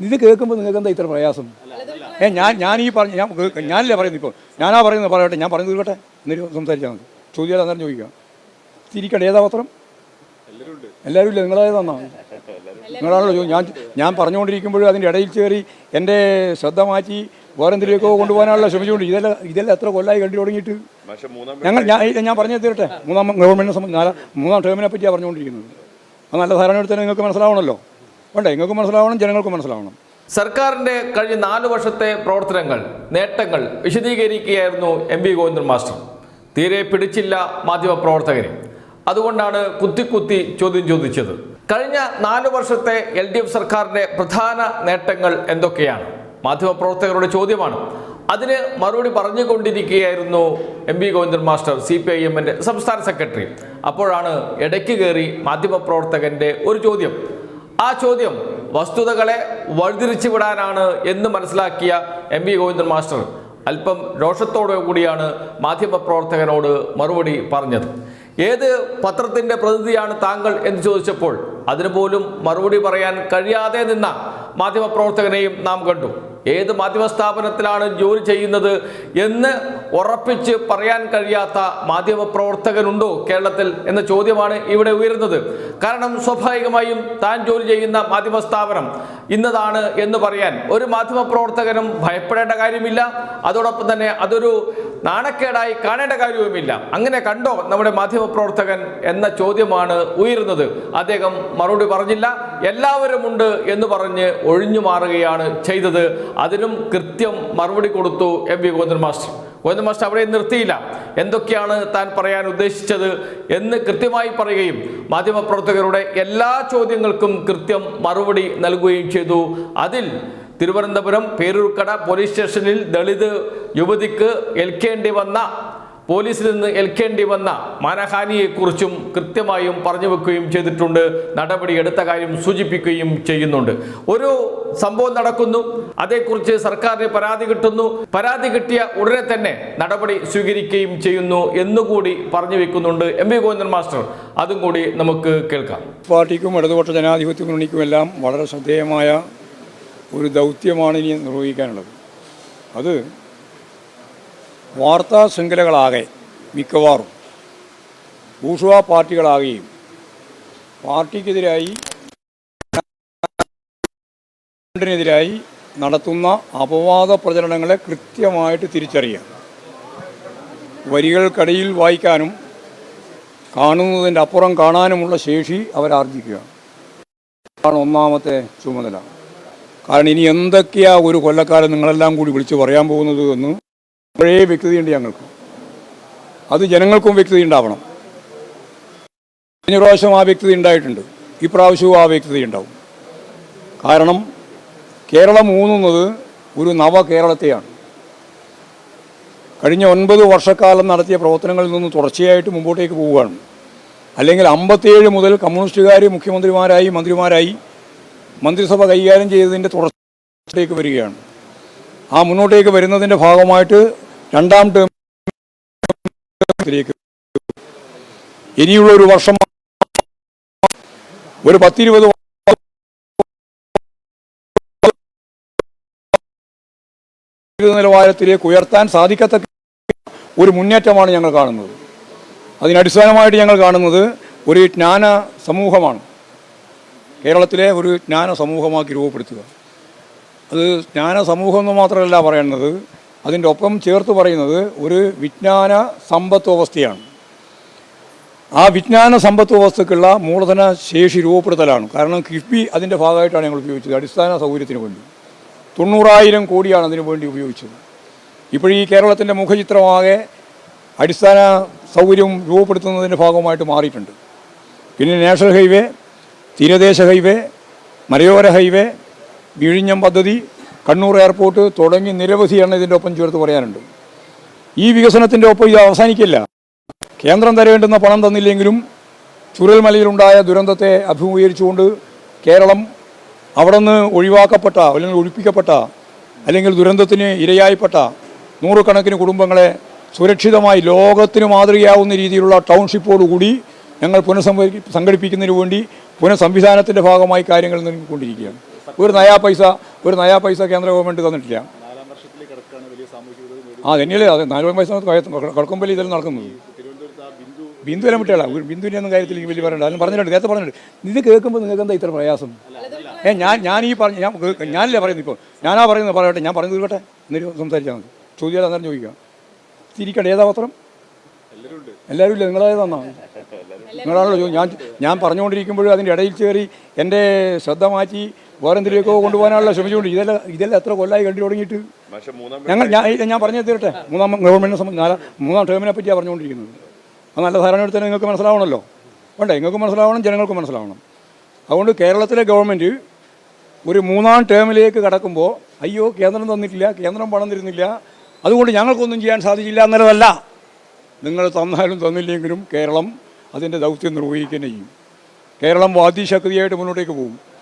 ഇത് കേൾക്കുമ്പോൾ നിങ്ങൾക്ക് എന്താ ഇത്ര പ്രയാസം? ഏ ഞാൻ ഞാൻ ഈ പറഞ്ഞു ഞാൻ ഞാനല്ലേ പറയുന്നത് ഇപ്പോൾ? ഞാനാ പറയുന്നത് പറയട്ടെ ഞാൻ പറഞ്ഞു തീർക്കട്ടെ എന്നിട്ട് സംസാരിച്ചാൽ മതി. ചോദ്യം അന്നേരം ചോദിക്കാം. തിരിക്കട്ടെ ഏതാ പത്രം? എല്ലാവരും ഇല്ല? നിങ്ങളേതാണോ നിങ്ങളാണല്ലോ. ഞാൻ ഞാൻ പറഞ്ഞുകൊണ്ടിരിക്കുമ്പോഴും അതിന്റെ ഇടയിൽ കയറി എന്റെ ശ്രദ്ധ മാറ്റി വേറെന്തിലേക്കോ കൊണ്ടുപോകാനുള്ള ശ്രമിച്ചുകൊണ്ട് ഇതെല്ലാം ഇതെല്ലാം എത്ര കൊല്ലായി കണ്ടു തുടങ്ങിയിട്ട്? ഞങ്ങൾ ഞാൻ ഞാൻ പറഞ്ഞു തീരട്ടെ. മൂന്നാം ഗവൺമെന്റിനെ സംബന്ധിച്ച് നാലാം മൂന്നാം ടേമിനെ പറ്റിയാണ് പറഞ്ഞുകൊണ്ടിരിക്കുന്നത്. അത് നല്ല ധാരണ എടുത്താൽ നിങ്ങൾക്ക് മനസ്സിലാവണമല്ലോ വേണ്ടേ നിങ്ങൾക്ക് മനസ്സിലാവണം ജനങ്ങൾക്ക് മനസ്സിലാവണം. സർക്കാരിന്റെ കഴിഞ്ഞ നാല് വർഷത്തെ പ്രവർത്തനങ്ങൾ നേട്ടങ്ങൾ വിശദീകരിക്കുകയായിരുന്നു എം വി ഗോവിന്ദൻ മാസ്റ്റർ. തീരെ പിടിച്ചില്ല മാധ്യമപ്രവർത്തകരെ അതുകൊണ്ടാണ് കുത്തി കുത്തി ചോദ്യം ചോദിച്ചത്. കഴിഞ്ഞ നാല് വർഷത്തെ എൽ ഡി എഫ് സർക്കാരിന്റെ പ്രധാന നേട്ടങ്ങൾ എന്തൊക്കെയാണ്? മാധ്യമപ്രവർത്തകരുടെ ചോദ്യമാണ്. അതിന് മറുപടി പറഞ്ഞുകൊണ്ടിരിക്കുകയായിരുന്നു M P Govindan master C P I എമ്മിന്റെ സംസ്ഥാന സെക്രട്ടറി. അപ്പോഴാണ് ഇടയ്ക്ക് കയറി മാധ്യമപ്രവർത്തകന്റെ ഒരു ചോദ്യം. ആ ചോദ്യം വസ്തുതകളെ വഴിതിരിച്ചു വിടാനാണ് എന്ന് മനസ്സിലാക്കിയ എം വി ഗോവിന്ദൻ മാസ്റ്റർ അല്പം രോഷത്തോടെ കൂടിയാണ് മാധ്യമപ്രവർത്തകനോട് മറുപടി പറഞ്ഞത്. ഏത് പത്രത്തിന്റെ പ്രതിനിധിയാണ് താങ്കൾ എന്ന് ചോദിച്ചപ്പോൾ അതിനു പോലും മറുപടി പറയാൻ കഴിയാതെ നിന്ന മാധ്യമപ്രവർത്തകനെയും നാം കണ്ടു. ഏത് മാധ്യമ സ്ഥാപനത്തിലാണ് ജോലി ചെയ്യുന്നത് എന്ന് ഉറപ്പിച്ച് പറയാൻ കഴിയാത്ത മാധ്യമ പ്രവർത്തകനുണ്ടോ കേരളത്തിൽ എന്ന ചോദ്യമാണ് ഇവിടെ ഉയരുന്നത്. കാരണം സ്വാഭാവികമായും താൻ ജോലി ചെയ്യുന്ന മാധ്യമ സ്ഥാപനം ഇന്നതാണ് എന്ന് പറയാൻ ഒരു മാധ്യമ പ്രവർത്തകനും ഭയപ്പെടേണ്ട കാര്യമില്ല. അതോടൊപ്പം തന്നെ അതൊരു നാണക്കേടായി കാണേണ്ട കാര്യവുമില്ല. അങ്ങനെ കണ്ടോ നമ്മുടെ മാധ്യമ പ്രവർത്തകൻ എന്ന ചോദ്യമാണ് ഉയരുന്നത്. അദ്ദേഹം മറുപടി പറഞ്ഞില്ല. എല്ലാവരും ഉണ്ട് എന്ന് പറഞ്ഞ് ഒഴിഞ്ഞു മാറുകയാണ് ചെയ്തത്. അതിനും കൃത്യം മറുപടി കൊടുത്തു M V Govindan master. Govindan master അവിടെ നിർത്തിയില്ല. എന്തൊക്കെയാണ് താൻ പറയാൻ ഉദ്ദേശിച്ചത് എന്ന് കൃത്യമായി പറയുകയും മാധ്യമപ്രവർത്തകരുടെ എല്ലാ ചോദ്യങ്ങൾക്കും കൃത്യം മറുപടി നൽകുകയും ചെയ്തു. അതിൽ തിരുവനന്തപുരം പേരൂർക്കട പോലീസ് സ്റ്റേഷനിൽ ദളിത് യുവതിക്ക് ഏൽക്കേണ്ടി വന്ന പോലീസിൽ നിന്ന് ഏൽക്കേണ്ടി വന്ന മാനഹാനിയെക്കുറിച്ചും കൃത്യമായും പറഞ്ഞു വെക്കുകയും ചെയ്തിട്ടുണ്ട്. നടപടി എടുത്ത കാര്യം സൂചിപ്പിക്കുകയും ചെയ്യുന്നുണ്ട്. ഒരു സംഭവം നടക്കുന്നു. അതേക്കുറിച്ച് സർക്കാരിന് പരാതി കിട്ടുന്നു. പരാതി കിട്ടിയ ഉടനെ തന്നെ നടപടി സ്വീകരിക്കുകയും ചെയ്യുന്നു എന്നുകൂടി പറഞ്ഞു വെക്കുന്നുണ്ട് എം വി ഗോവിന്ദൻ മാസ്റ്റർ. അതും കൂടി നമുക്ക് കേൾക്കാം. പാർട്ടിക്കും ഇടതുപക്ഷ ജനാധിപത്യ മുന്നണിക്കും എല്ലാം വളരെ ശ്രദ്ധേയമായ ഒരു ദൗത്യമാണ് ഇനി നിർവഹിക്കാനുള്ളത്. അത് വാർത്താ ശൃംഖലകളാകെ മിക്കവാറും ബൂർഷ്വാ പാർട്ടികളാകുകയും പാർട്ടിക്കെതിരായി ിനെതിരായി നടത്തുന്ന അപവാദ പ്രചരണങ്ങളെ കൃത്യമായിട്ട് തിരിച്ചറിയാം വരികൾക്കടിയിൽ വായിക്കാനും കാണുന്നതിന്റെ അപ്പുറം കാണാനുമുള്ള ശേഷി അവരാർജിക്കുക ആണ് ഒന്നാമത്തെ ചുമതല. കാരണം ഇനി എന്തൊക്കെയാ ഒരു കൊല്ലക്കാലം നിങ്ങളെല്ലാം കൂടി വിളിച്ച് പറയാൻ പോകുന്നത് എന്ന് പഴയ വ്യക്തതയുണ്ട് ഞങ്ങൾക്ക്. അത് ജനങ്ങൾക്കും വ്യക്തത ഉണ്ടാവണം. കഴിഞ്ഞ പ്രാവശ്യം ആ വ്യക്തത ഉണ്ടായിട്ടുണ്ട്. ഇപ്രാവശ്യവും ആ വ്യക്തത ഉണ്ടാവും. കാരണം കേരളം ഊന്നുന്നത് ഒരു നവ കേരളത്തെയാണ്. കഴിഞ്ഞ ഒൻപത് വർഷക്കാലം നടത്തിയ പ്രവർത്തനങ്ങളിൽ നിന്ന് തുടർച്ചയായിട്ട് മുമ്പോട്ടേക്ക് പോവുകയാണ്. അല്ലെങ്കിൽ അമ്പത്തിയേഴ് മുതൽ കമ്മ്യൂണിസ്റ്റുകാർ മുഖ്യമന്ത്രിമാരായി മന്ത്രിമാരായി മന്ത്രിസഭ കൈകാര്യം ചെയ്തതിന്റെ തുടർച്ചയിലേക്ക് വരികയാണ്. ആ മുന്നോട്ടേക്ക് വരുന്നതിന്റെ ഭാഗമായിട്ട് രണ്ടാം ടേമിലേക്ക് ഇനിയുള്ള ഒരു വർഷം ഒരു പത്തിരുപത് നിലവാരത്തിലേക്ക് ഉയർത്താൻ സാധിക്കത്തക്ക ഒരു മുന്നേറ്റമാണ് ഞങ്ങൾ കാണുന്നത്. അതിനടിസ്ഥാനമായിട്ട് ഞങ്ങൾ കാണുന്നത് ഒരു ജ്ഞാന സമൂഹമാണ്. കേരളത്തിലെ ഒരു ജ്ഞാന സമൂഹമാക്കി രൂപപ്പെടുത്തുക. അത് ജ്ഞാന സമൂഹം എന്ന് മാത്രമല്ല പറയുന്നത് അതിന്റെ ഒപ്പം ചേർത്ത് പറയുന്നത് ഒരു വിജ്ഞാന സമ്പത്ത് വ്യവസ്ഥയാണ്. ആ വിജ്ഞാന സമ്പത്ത് വ്യവസ്ഥക്കുള്ള മൂലധന ശേഷി രൂപപ്പെടുത്തലാണ്. കാരണം കിഫ്ബി അതിന്റെ ഭാഗമായിട്ടാണ് ഞങ്ങൾ ഉപയോഗിച്ചത്. അടിസ്ഥാന സൗകര്യത്തിന് വേണ്ടി. തൊണ്ണൂറായിരം കോടിയാണ് അതിനു വേണ്ടി ഉപയോഗിച്ചത്. ഇപ്പോഴീ കേരളത്തിന്റെ മുഖചിത്രമാകെ അടിസ്ഥാന സൗകര്യം രൂപപ്പെടുത്തുന്നതിന്റെ ഭാഗമായിട്ട് മാറിയിട്ടുണ്ട്. പിന്നെ നാഷണൽ ഹൈവേ തീരദേശ ഹൈവേ മലയോര ഹൈവേ വിഴിഞ്ഞം പദ്ധതി കണ്ണൂർ എയർപോർട്ട് തുടങ്ങി നിരവധിയാണ് ഇതിന്റെ ഒപ്പം ചേർത്ത് പറയാനുണ്ട്. ഈ വികസനത്തിന്റെ ഒപ്പം ഇത് അവസാനിക്കില്ല. കേന്ദ്രം തരേണ്ടുന്ന പണം തന്നില്ലെങ്കിലും ചുരൽമലയിലുണ്ടായ ദുരന്തത്തെ അഭിമുഖീകരിച്ചുകൊണ്ട് കേരളം അവിടെ നിന്ന് ഒഴിവാക്കപ്പെട്ട അല്ലെങ്കിൽ ഒഴിപ്പിക്കപ്പെട്ട അല്ലെങ്കിൽ ദുരന്തത്തിന് ഇരയായിപ്പെട്ട നൂറുകണക്കിന് കുടുംബങ്ങളെ സുരക്ഷിതമായി ലോകത്തിന് മാതൃകയാവുന്ന രീതിയിലുള്ള ടൗൺഷിപ്പോടുകൂടി ഞങ്ങൾ പുനഃസംഘ സംഘടിപ്പിക്കുന്നതിന് വേണ്ടി പുനഃസംവിധാനത്തിന്റെ ഭാഗമായി കാര്യങ്ങൾ നീങ്ങിക്കൊണ്ടിരിക്കുകയാണ്. ഒരു നയാ പൈസ ഒരു നയാ പൈസ കേന്ദ്ര ഗവൺമെന്റ് തന്നിട്ടില്ല. ആ തന്നെയല്ലേ അതെ നാല് പൈസ കടക്കുമ്പോൾ ഇതെല്ലാം നടക്കുന്നത്? ബിന്ദു എല്ലാം വിട്ടുകളാ ബിന്ദുവിന്റെ ഒന്നും കാര്യത്തിൽ എനിക്ക് വലിയ പറയണ്ട. അതിന് പറഞ്ഞിട്ടുണ്ട് നേരത്തെ പറഞ്ഞിട്ടുണ്ട്. ഇത് കേൾക്കുമ്പോൾ നിങ്ങൾക്ക് എന്താ ഇത്ര പ്രയാസം? ഏ ഞാൻ ഞാൻ ഈ പറഞ്ഞു ഞാൻ ഞാനല്ലേ പറയുന്നത് ഇപ്പോൾ ഞാനാ പറയുന്നത് പറയട്ടെ. ഞാൻ പറയുന്നത് കേട്ടെ. എന്നിട്ട് സംസാരിച്ചാൽ മതി. ചോദ്യം അന്നേരം ചോദിക്കാം. തിരിക്കട്ടെ ഏതാ പത്രം? എല്ലാവരും ഇല്ല? നിങ്ങളായത് തന്നാ? നിങ്ങളാണല്ലോ ഞാൻ ഞാൻ പറഞ്ഞുകൊണ്ടിരിക്കുമ്പോഴും അതിന്റെ ഇടയിൽ കയറി എന്റെ ശ്രദ്ധ മാറ്റി വേറെന്തിലേക്കോ കൊണ്ടുപോകാനുള്ള ശ്രമിച്ചുകൊണ്ട് ഇതെല്ലാം ഇതെല്ലാം എത്ര കൊല്ലായി കണ്ടു തുടങ്ങിയിട്ട്? ഞങ്ങൾ ഞാൻ ഞാൻ പറഞ്ഞു തീരട്ടെ. മൂന്നാം ഗവൺമെന്റിനെ സംബന്ധിച്ച് നാല മൂന്നാം ടേമിനെ പറ്റിയാണ് പറഞ്ഞുകൊണ്ടിരിക്കുന്നത്. അത് നല്ല ധാരണ എടുത്താൽ നിങ്ങൾക്ക് മനസ്സിലാവണമല്ലോ വേണ്ടേ? നിങ്ങൾക്ക് മനസ്സിലാവണം ജനങ്ങൾക്ക് മനസ്സിലാവണം. അതുകൊണ്ട് കേരളത്തിലെ ഗവൺമെന്റ് ഒരു മൂന്നാം ടേമിലേക്ക് കടക്കുമ്പോൾ അയ്യോ കേന്ദ്രം തന്നിട്ടില്ല കേന്ദ്രം പണം തരുന്നില്ല. അതുകൊണ്ട് ഞങ്ങൾക്കൊന്നും ചെയ്യാൻ സാധിച്ചില്ല എന്നുള്ളതല്ല നിങ്ങൾ തന്നാലും തന്നില്ലെങ്കിലും കേരളം അതിന്റെ ദൗത്യം നിർവഹിക്കുകയും ചെയ്യും. കേരളം വാദ്യശക്തിയായിട്ട് മുന്നോട്ടേക്ക് പോകും.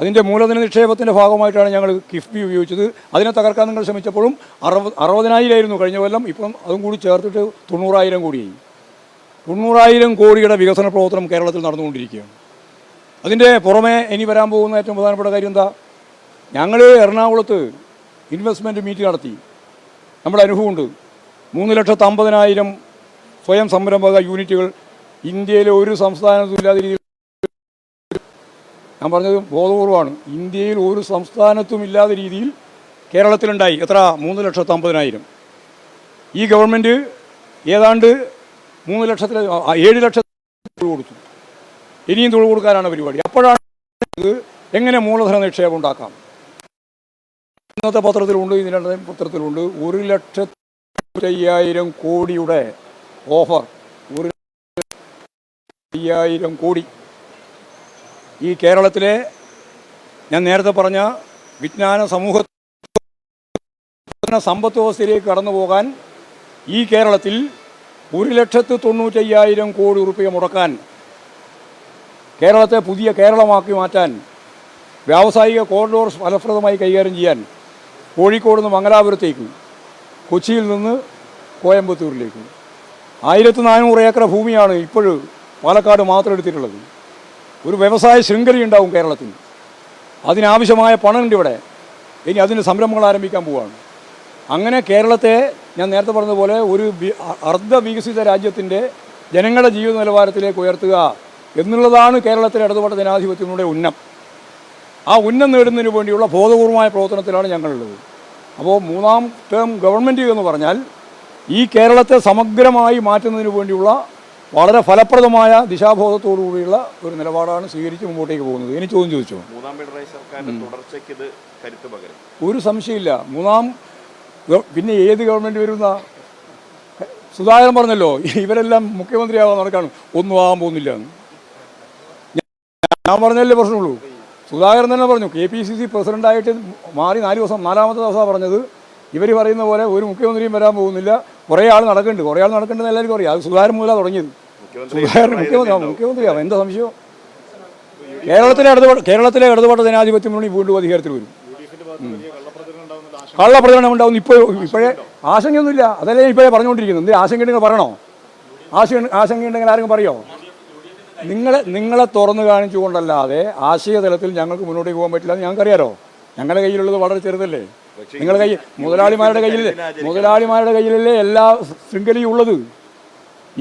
അതിന്റെ മൂലധന നിക്ഷേപത്തിന്റെ ഭാഗമായിട്ടാണ് ഞങ്ങൾ കിഫ്ബി ഉപയോഗിച്ചത്. അതിനെ തകർക്കാൻ നിങ്ങൾ ശ്രമിച്ചപ്പോഴും അറുപത് അറുപതിനായിരമായിരുന്നു കഴിഞ്ഞ കൊല്ലം. ഇപ്പം അതും കൂടി ചേർത്തിട്ട് തൊണ്ണൂറായിരം കോടിയായി. തൊണ്ണൂറായിരം കോടിയുടെ വികസന പ്രവർത്തനം കേരളത്തിൽ നടന്നുകൊണ്ടിരിക്കുകയാണ്. അതിന്റെ പുറമെ ഇനി വരാൻ പോകുന്ന ഏറ്റവും പ്രധാനപ്പെട്ട കാര്യം എന്താ? ഞങ്ങൾ എറണാകുളത്ത് ഇൻവെസ്റ്റ്മെന്റ് മീറ്റ് നടത്തി. നമ്മുടെ അനുഭവമുണ്ട്. മൂന്ന് ലക്ഷത്തി അമ്പതിനായിരം സ്വയം സംരംഭക യൂണിറ്റുകൾ ഇന്ത്യയിലെ ഒരു സംസ്ഥാനത്തും ഇല്ലാത്ത രീതിയിൽ ഞാൻ പറഞ്ഞത് ബോധപൂർവമാണ്. ഇന്ത്യയിൽ ഒരു സംസ്ഥാനത്തും ഇല്ലാത്ത രീതിയിൽ കേരളത്തിലുണ്ടായി. എത്ര? മൂന്ന് ലക്ഷത്തി അമ്പതിനായിരം ഈ ഗവൺമെന്റ് ഏതാണ്ട് മൂന്ന് ലക്ഷത്തിൽ ഏഴ് ലക്ഷത്തിൽ കൊടുത്തു. ഇനിയും തൊഴിൽ കൊടുക്കാനാണ് പരിപാടി. അപ്പോഴാണ് എങ്ങനെ മൂലധന നിക്ഷേപം ഉണ്ടാക്കാം? ഇന്നത്തെ പത്രത്തിലുണ്ട് ഇതിന്റെ പത്രത്തിലുണ്ട്. ഒരു ലക്ഷത്തി അയ്യായിരം കോടിയുടെ ഓഫർ. ഒരു അയ്യായിരം കോടി. ഈ കേരളത്തിലെ ഞാൻ നേരത്തെ പറഞ്ഞ വിജ്ഞാന സമൂഹ സമ്പത്ത് വ്യവസ്ഥയിലേക്ക് കടന്നു പോകാൻ ഈ കേരളത്തിൽ ഒരു ലക്ഷത്തി തൊണ്ണൂറ്റയ്യായിരം കോടി റുപ്യ മുടക്കാൻ കേരളത്തെ പുതിയ കേരളമാക്കി മാറ്റാൻ വ്യാവസായിക കോറിഡോർ ഫലപ്രദമായി കൈകാര്യം ചെയ്യാൻ കോഴിക്കോട് നിന്ന് മംഗലാപുരത്തേക്കും കൊച്ചിയിൽ നിന്ന് കോയമ്പത്തൂരിലേക്കും. ആയിരത്തി നാനൂറ് ഏക്കർ ഭൂമിയാണ് ഇപ്പോഴും പാലക്കാട് മാത്രം എടുത്തിട്ടുള്ളത്. ഒരു വ്യവസായ ശൃംഖലയുണ്ടാവും കേരളത്തിൽ. അതിനാവശ്യമായ പണമുണ്ട് ഇവിടെ. ഇനി അതിന് സംരംഭങ്ങൾ ആരംഭിക്കാൻ പോവുകയാണ് അങ്ങനെ കേരളത്തെ ഞാൻ നേരത്തെ പറഞ്ഞതുപോലെ ഒരു അർദ്ധ വികസിത രാജ്യത്തിന്റെ ജനങ്ങളുടെ ജീവിത നിലവാരത്തിലേക്ക് ഉയർത്തുക എന്നുള്ളതാണ് കേരളത്തിലെ ഇടതുപെട്ട ജനാധിപത്യങ്ങളുടെ ഉന്നം. ആ ഉന്നം നേടുന്നതിന് വേണ്ടിയുള്ള ബോധപൂർവമായ പ്രവർത്തനത്തിലാണ് ഞങ്ങളുള്ളത്. അപ്പോൾ മൂന്നാം ടേം ഗവൺമെന്റ് എന്ന് പറഞ്ഞാൽ ഈ കേരളത്തെ സമഗ്രമായി മാറ്റുന്നതിന് വേണ്ടിയുള്ള വളരെ ഫലപ്രദമായ ദിശാബോധത്തോടുകൂടിയുള്ള ഒരു നിലപാടാണ് സ്വീകരിച്ച് മുമ്പോട്ടേക്ക് പോകുന്നത്. ഇനി ചോദ്യം ചോദിച്ചു? മൂന്നാം പിണറായി സർക്കാരിന്റെ തുടർച്ചയ്ക്ക് ഇത് കരുത്ത് പകരും. ഒരു സംശയമില്ല. മൂന്നാം പിന്നെ ഏത് ഗവൺമെന്റ് വരുന്ന? സുധാകരൻ പറഞ്ഞല്ലോ ഇവരെല്ലാം മുഖ്യമന്ത്രിയാവാൻ നടക്കാണ്. ഒന്നും ആകാൻ പോകുന്നില്ല ഞാൻ- ഞാൻ പറഞ്ഞല്ലേ പ്രശ്നമുള്ളൂ. സുധാകരൻ തന്നെ പറഞ്ഞു കെ പി സി സി പ്രസിഡന്റായിട്ട് മാറി നാല് ദിവസം നാലാമത്തെ ദിവസമാണ് പറഞ്ഞത്. ഇവർ പറയുന്ന പോലെ ഒരു മുഖ്യമന്ത്രിയും വരാൻ പോകുന്നില്ല. കുറേ ആൾ നടക്കുന്നുണ്ട്. കുറേ ആൾ നടക്കുന്നുണ്ടെന്ന് എല്ലാവർക്കും അറിയാം. അത് സുധാകരൻ മുതലാണ് തുടങ്ങിയത്. സുധാകരൻ മുഖ്യമന്ത്രി മുഖ്യമന്ത്രിയാവും. എന്താ സംശയം? കേരളത്തിലെ ഇടതുപാട് കേരളത്തിലെ ഇടതുപാട് ജനാധിപത്യം മുന്നണി വീണ്ടും അധികാരത്തിൽ വരും. കള്ളപ്രചരണം ആശങ്ക ഉണ്ടാവും ഇപ്പോൾ ഇപ്പോഴേ ആശങ്കയൊന്നുമില്ല. അതല്ലേ ഞാൻ ഇപ്പോഴേ പറഞ്ഞുകൊണ്ടിരിക്കുന്നത്. എന്ത് ആശങ്കയുണ്ടെങ്കിൽ പറയണോ? ആശങ്ക ആശങ്കയുണ്ടെങ്കിൽ ആരെങ്കിലും പറയോ? നിങ്ങളെ നിങ്ങളെ തുറന്നു കാണിച്ചുകൊണ്ടല്ലാതെ ആശയതലത്തിൽ ഞങ്ങൾക്ക് മുന്നോട്ട് പോകാൻ പറ്റില്ല എന്ന് ഞങ്ങൾക്കറിയാലോ. ഞങ്ങളുടെ കയ്യിലുള്ളത് വളരെ ചെറുതല്ലേ. നിങ്ങളുടെ കയ്യിൽ മുതലാളിമാരുടെ കയ്യിലല്ലേ മുതലാളിമാരുടെ കയ്യിലല്ലേ എല്ലാ ശൃംഖലയും ഉള്ളത്?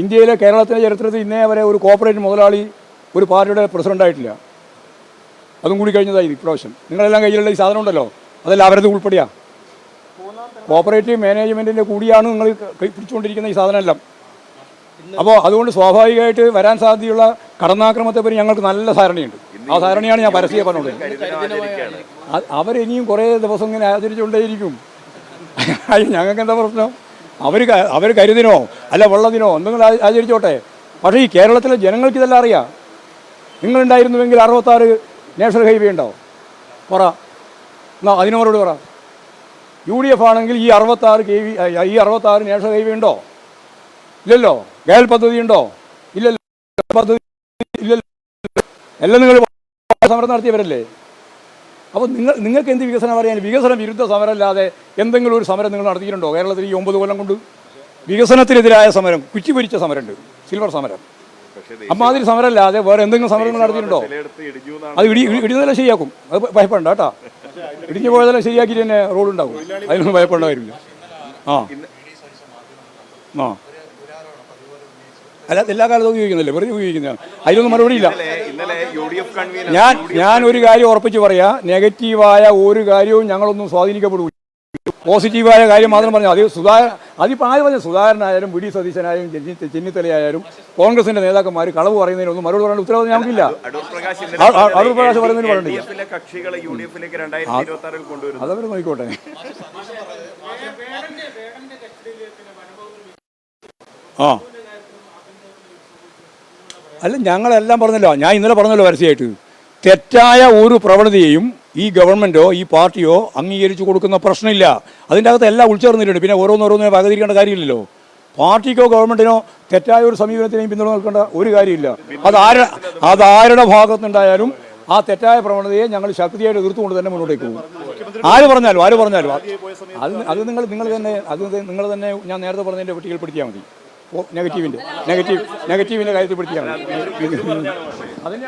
ഇന്ത്യയിലെ കേരളത്തിലെ ചരിത്രത്തിൽ ഇന്നേ വരെ ഒരു കോപ്പറേറ്റ് മുതലാളി ഒരു പാർട്ടിയുടെ പ്രസിഡന്റായിട്ടില്ല അതും കൂടി കഴിഞ്ഞതായി ഇപ്രാവശ്യം. നിങ്ങളെല്ലാം കയ്യിലുള്ള ഈ സാധനം ഉണ്ടല്ലോ? അതെല്ലാം അവരത് ഉൾപ്പെടെയാ. കോപ്പറേറ്റീവ് മാനേജ്മെന്റിന്റെ കൂടിയാണ് നിങ്ങൾ കൈ പിടിച്ചുകൊണ്ടിരിക്കുന്ന ഈ സാധനമെല്ലാം. അപ്പോൾ അതുകൊണ്ട് സ്വാഭാവികമായിട്ട് വരാൻ സാധ്യതയുള്ള കടന്നാക്രമത്തെപ്പറ്റി ഞങ്ങൾക്ക് നല്ല ധാരണയുണ്ട്. ആ ധാരണയാണ് ഞാൻ പരസ്യം ആചരിക്കുകയാണ് അവരിനിയും കുറേ ദിവസം ഇങ്ങനെ ആചരിച്ചുകൊണ്ടേയിരിക്കും ഞങ്ങൾക്ക് എന്താ പ്രശ്നം? അവർ അവർ കരുതിനോ? അല്ല വെള്ളത്തിനോ എന്തെങ്കിലും ആചരിച്ചോട്ടെ. പക്ഷേ ഈ കേരളത്തിലെ ജനങ്ങൾക്ക് ഇതെല്ലാം അറിയാം. നിങ്ങളുണ്ടായിരുന്നുവെങ്കിൽ അറുപത്താറ് നാഷണൽ ഹൈവേ ഉണ്ടോ? പറ. എന്നാ അതിനോരോട് പറ. യു ഡി എഫ് ആണെങ്കിൽ ഈ അറുപത്താറ് കെ വി ഈ അറുപത്താറ് നാഷണൽ ഹൈവേ ഉണ്ടോ? ഇല്ലല്ലോ. ഗയൽ പദ്ധതി ഉണ്ടോ? ഇല്ലല്ലോ. പദ്ധതി ഇല്ലല്ലോ. എല്ലാം നിങ്ങൾ സമരം നടത്തിയവരല്ലേ? അപ്പോൾ നിങ്ങൾ നിങ്ങൾക്ക് എന്ത് വികസനം അറിയാൻ? വികസന വിരുദ്ധ സമരമല്ലാതെ എന്തെങ്കിലും ഒരു സമരം നിങ്ങൾ നടത്തിയിട്ടുണ്ടോ? കേരളത്തിൽ ഈ ഒമ്പത് കൊല്ലം കൊണ്ട് വികസനത്തിനെതിരായ സമരം കുറ്റിപൊരിച്ച സമരമുണ്ട്. സിൽവർ സമരം. അമ്മാതിരി സമരമല്ലാതെ വേറെ എന്തെങ്കിലും സമരങ്ങൾ നടത്തിയിട്ടുണ്ടോ? ചിലയിടത്ത് ഇടിഞ്ഞു അത് ഇടി ഇടി- ഇടിഞ്ഞതെല്ലാം ശരിയാക്കും. അത് ഭയപ്പെടണ്ട കേട്ടോ. ഇടിഞ്ഞു പോയതെല്ലാം ശരിയാക്കിയിട്ട് തന്നെ റോഡ് ഉണ്ടാവും അതിനൊന്നും ഭയപ്പെടേണ്ട കാര്യമില്ല ആ ആ. അല്ല എല്ലാ കാലത്തും ഉപയോഗിക്കുന്നില്ലേ വെറുതെ ഉപയോഗിക്കുന്നതാണ്. അതിലൊന്നും മറുപടി ഇല്ല. ഞാൻ ഞാൻ ഒരു കാര്യം ഉറപ്പിച്ച് പറയാ. നെഗറ്റീവായ ഒരു കാര്യവും ഞങ്ങളൊന്നും സ്വാധീനിക്കപ്പെടില്ല പോസിറ്റീവായ കാര്യം മാത്രം പറഞ്ഞു അത് സുധാകരൻ അതിപ്പോൾ ആര് പറഞ്ഞു സുധാകരനായാലും വി ഡി സതീശനായാലും ചെന്നി- ചെന്നിത്തലയായാലും കോൺഗ്രസിന്റെ നേതാക്കന്മാർ കളവ് പറയുന്നതിനൊന്നും മറുപടി പറയേണ്ട ഉത്തരവാദിത്വം ഞങ്ങൾക്കില്ല. അടൂർ പ്രകാശ് പറയുന്നതിന് പറഞ്ഞിട്ടില്ല അതവർ നോക്കിക്കോട്ടെ. ആ. അല്ല ഞങ്ങളെല്ലാം പറഞ്ഞല്ലോ. ഞാൻ ഇന്നലെ പറഞ്ഞല്ലോ പരസ്യമായിട്ട്. തെറ്റായ ഒരു പ്രവണതയെയും ഈ ഗവൺമെന്റോ ഈ പാർട്ടിയോ അംഗീകരിച്ചു കൊടുക്കുന്ന പ്രശ്നമില്ല. അതിന്റെ അകത്ത് എല്ലാം ഉൾച്ചേർന്നിട്ടുണ്ട്. പിന്നെ ഓരോന്നോരോന്നിനെ വകതിരിക്കേണ്ട കാര്യമില്ലല്ലോ. പാർട്ടിക്കോ ഗവൺമെന്റിനോ തെറ്റായ ഒരു സമീപനത്തിനെയും പിന്തുണ നിൽക്കേണ്ട ഒരു കാര്യമില്ല. അതാര അതാരുടെ ഭാഗത്തുണ്ടായാലും ആ തെറ്റായ പ്രവണതയെ ഞങ്ങൾ ശക്തിയായിട്ട് എതിർത്തുകൊണ്ട് തന്നെ മുന്നോട്ടേക്ക് പോകും. ആര് പറഞ്ഞാലും ആര് പറഞ്ഞാലും. അത് അത് നിങ്ങൾ നിങ്ങൾ തന്നെ അത് നിങ്ങൾ തന്നെ ഞാൻ നേരത്തെ പറഞ്ഞതിന്റെ പട്ടികയിൽ പെടുത്തിയാൽ മതി. ഓ നെഗറ്റീവിന്റെ നെഗറ്റീവ് നെഗറ്റീവിന്റെ കാര്യത്തിൽ പിടിച്ചാണ് അതിനെ